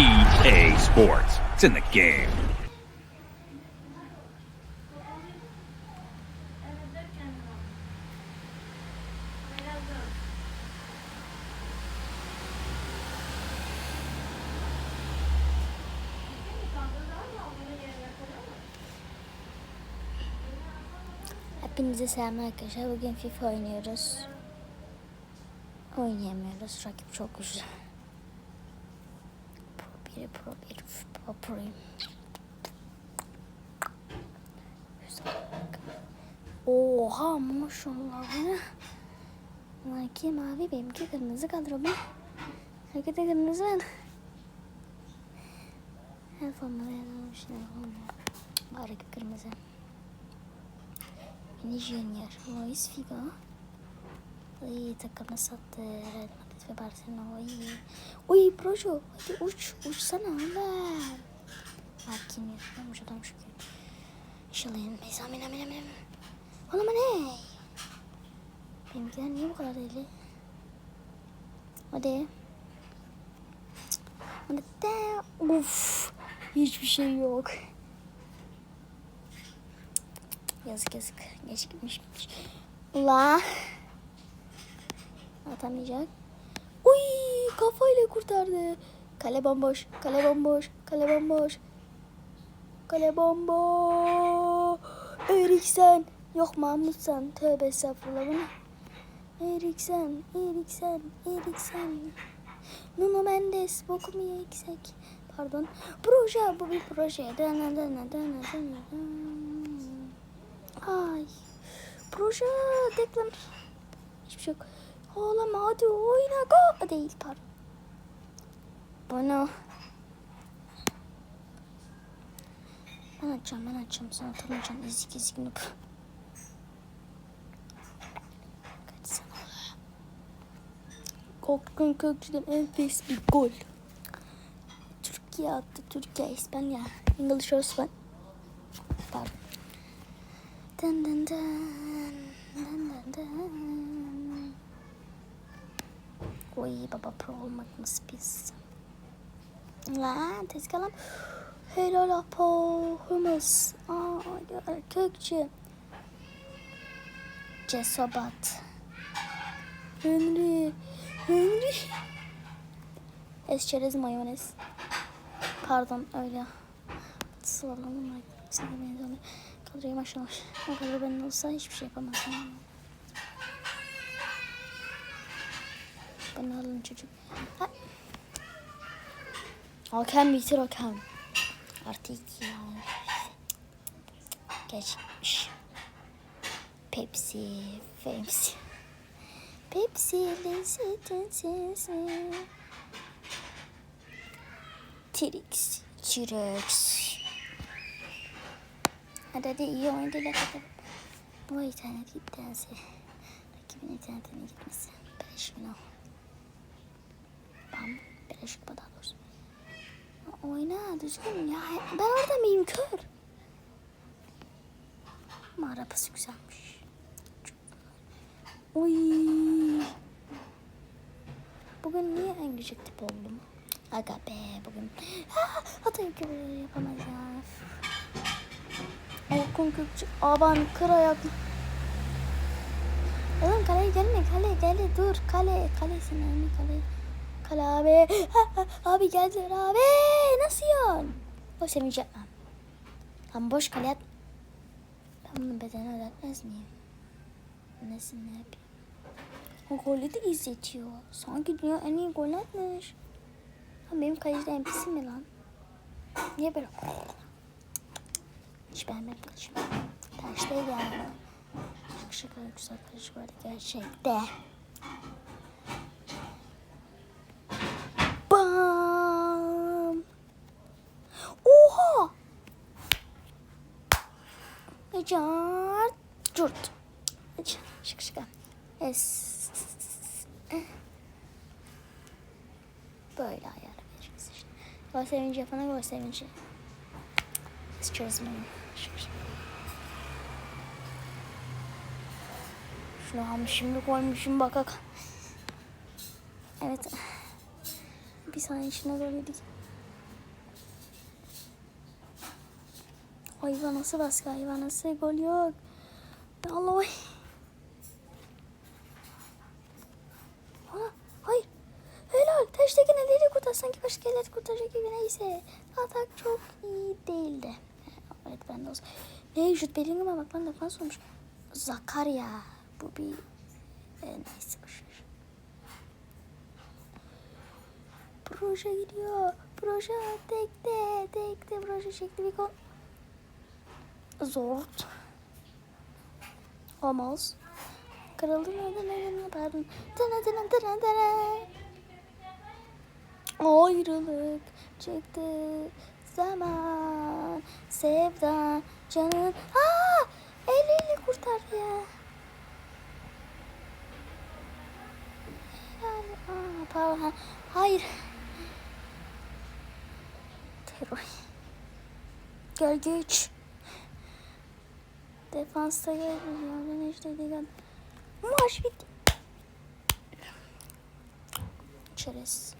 EA Sports. It's in the game. Hepinize selam arkadaşlar. Bugün FIFA oynuyoruz. Oynayamıyoruz. Rakip çok güçlü. Pro 1, Pro 1, Pro Pro'yum. Oha maşallah bu ne? Bunlarki mavi benimki kırmızı kadro bu. Herkese kırmızı ben. Her formalı yazılmış ne olmuyor. Bari kırmızı. Yeni Junior, Luis Figo. Ay takımı sattı. Madrid ve Barcelona. Ay. Uy Brojo. Hadi uç. Uçsana. Marquinhos. Ben uç adam şükür. İnşallah yenilmeyiz. Amin amin amin. Oğlum ne? Benimkiler niye bu kadar deli? Hadi. Hadi de. Uf. Hiçbir şey yok. Yazık yazık. Geç gitmiş. Ula. Atamayacak. Uy kafayla kurtardı. Kale bomboş. Kale bomboş. Kale bomboş. Kale bomboş. Eriksen. Yok Mahmutsan. Tövbe estağfurullah bu ne? Eriksen. Eriksen. Eriksen. Nuno Mendes. Bokumu yeksek. Pardon. Proje. Bu bir proje. Dana dana dana dana. Ay. Proje deklam. Hiçbir şey yok. Oğlum hadi oyna go. Değil pardon. Bana. Ben açacağım ben açacağım. Sen atamayacağım. Ezik ezik noob. Kaçsana. Korkun Kökçü'den enfes bir gol. Türkiye attı. Türkiye, İspanya. English Osman. Pardon. Dın dın dın. Dın dın dın. Oy baba pro olmak nasıl biz. Lan tezgahım. Helal apo. Humus. Aa kökçü. Cesobat. Henry. Henry. Esçerez mayonez. Pardon öyle. Sıvaladım. Kadroyu maşallah. O kadro benim olsa hiçbir şey yapamazdım. Bana alın çocuk. Ha. Hakem bitir hakem. Artı iki. Geçmiş. Pepsi. Pepsi. Pepsi lezzetin sesi. Trix. T-Rex. Hadi hadi iyi oynadılar hadi. Bu internet gittense. Rakibin internetine gitmesin. Beleş günah. Bam. Beleş kupa daha doğrusu. Oyna düzgün ya. Ben orada mıyım kör? Ama arabası güzelmiş. Oy. Bugün niye en gıcık tip oldum? Aga be bugün. Ha, hatayı gibi. Orkun Kökçü. Aban kır ayaklı. Oğlum kaleye gelme kale kale dur kale kalesin önemli kale. Kale abi. Ha, abi geldiler abi. Nasıl yiyorsun? O sevinç yapmam. Tam boş kale at. Ben bunu bedene öğretmez miyim? Nasıl ne yapayım? O golü de izletiyor. Sanki dünya en iyi gol atmış. Ha, benim kaleci NPC mi lan? Niye böyle? Hiç beğenmedim kaçım. Tersteydi yani. Şaka şaka güzel vardı gerçekte. Bam! Oha! Car, curt. Şaka şaka. Es. Böyle ayarlayacağız işte. Gol sevinci yapana gol sevinci. Hiç çözmeyin. Şaka şaka. Şunu almış şimdi koymuşum bakak. Evet. Bir saniye içine doğru yedik. Hayvanası baskı hayvanası gol yok. Allah vay. Ana, hayır. Helal. Taştaki neleri kurtar sanki başka yerleri kurtaracak gibi neyse. Atak çok iyi değildi. Evet ben de olsun. Ne Jude Bellingham'a bak ben defans olmuş. Zakaria. Bu bir e, neyse boşver. Proje gidiyor. Proje tekte tekte proje çekti bir gol. Zort. Olmaz. Kırıldı mı? Dene pardon. Dene dene dene dene. Ayrılık çıktı zaman sevda canın aa eliyle kurtardı ya Helal. aa, pardon ha- hayır terör gölge 3 defansta geldi ya ben işte değil maç bitti. Çerez